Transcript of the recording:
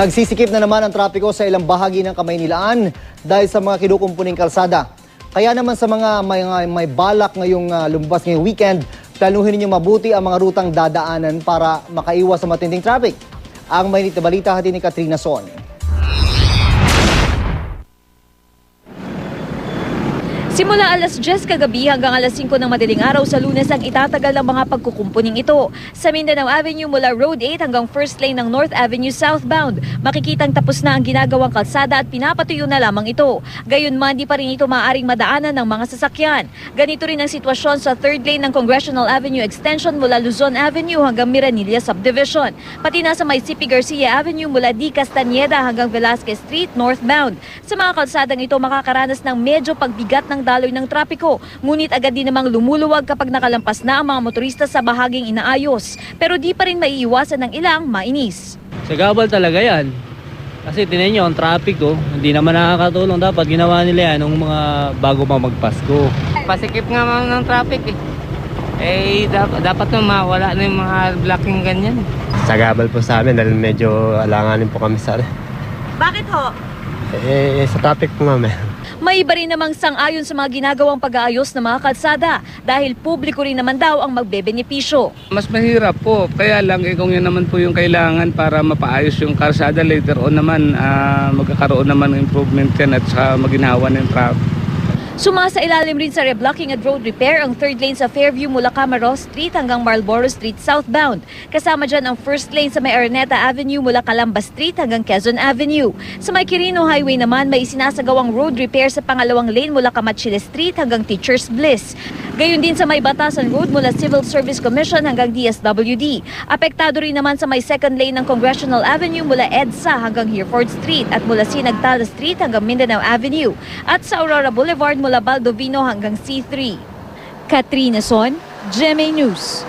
Nagsisikip na naman ang trapiko sa ilang bahagi ng Kamaynilaan dahil sa mga kinukumpuning kalsada. Kaya naman sa mga may, may balak ngayong ah, lumabas ngayong weekend, planuhin ninyo mabuti ang mga rutang dadaanan para makaiwas sa matinding traffic. Ang mainit na balita hati ni Katrina Son. Simula alas 10 kagabi hanggang alas 5 ng madaling araw sa lunes ang itatagal ng mga pagkukumpuning ito. Sa Mindanao Avenue mula Road 8 hanggang first lane ng North Avenue southbound, makikitang tapos na ang ginagawang kalsada at pinapatuyo na lamang ito. Gayunman, di pa rin ito maaaring madaanan ng mga sasakyan. Ganito rin ang sitwasyon sa third lane ng Congressional Avenue extension mula Luzon Avenue hanggang Miranilla Subdivision. Pati na sa CP Garcia Avenue mula D. Castañeda hanggang Velasquez Street northbound. Sa mga kalsadang ito makakaranas ng medyo pagbigat ng daloy ng trapiko. Ngunit agad din namang lumuluwag kapag nakalampas na ang mga motorista sa bahaging inaayos. Pero di pa rin maiiwasan ng ilang mainis. Sa gabal talaga yan. Kasi tinan nyo, ang traffic oh, hindi naman nakakatulong. Dapat ginawa nila yan nung mga bago pa magpasko. Pasikip nga mga ng traffic eh. Eh, dapat, dapat na mawala na yung mga blocking ganyan. Sagabal po sa amin dahil medyo alanganin po kami sa Bakit ho? eh, sa traffic po ma'am. May iba rin namang sang-ayon sa mga ginagawang pag-aayos ng mga kalsada dahil publiko rin naman daw ang magbebenepisyo. Mas mahirap po, kaya lang eh, kung yan naman po yung kailangan para mapaayos yung karsada later on naman, ah, magkakaroon naman ng improvement yan at sa maginawa ng traffic. Sumasa ilalim rin sa reblocking at road repair ang third lane sa Fairview mula Camaros Street hanggang Marlboro Street southbound. Kasama dyan ang first lane sa may Araneta Avenue mula Calamba Street hanggang Quezon Avenue. Sa may Quirino Highway naman may isinasagawang road repair sa pangalawang lane mula Camachile Street hanggang Teachers Bliss. Gayon din sa may Batasan Road mula Civil Service Commission hanggang DSWD. Apektado rin naman sa may second lane ng Congressional Avenue mula EDSA hanggang Hereford Street at mula Sinagtala Street hanggang Mindanao Avenue at sa Aurora Boulevard mula Baldovino hanggang C3. Katrina Son, GMA News.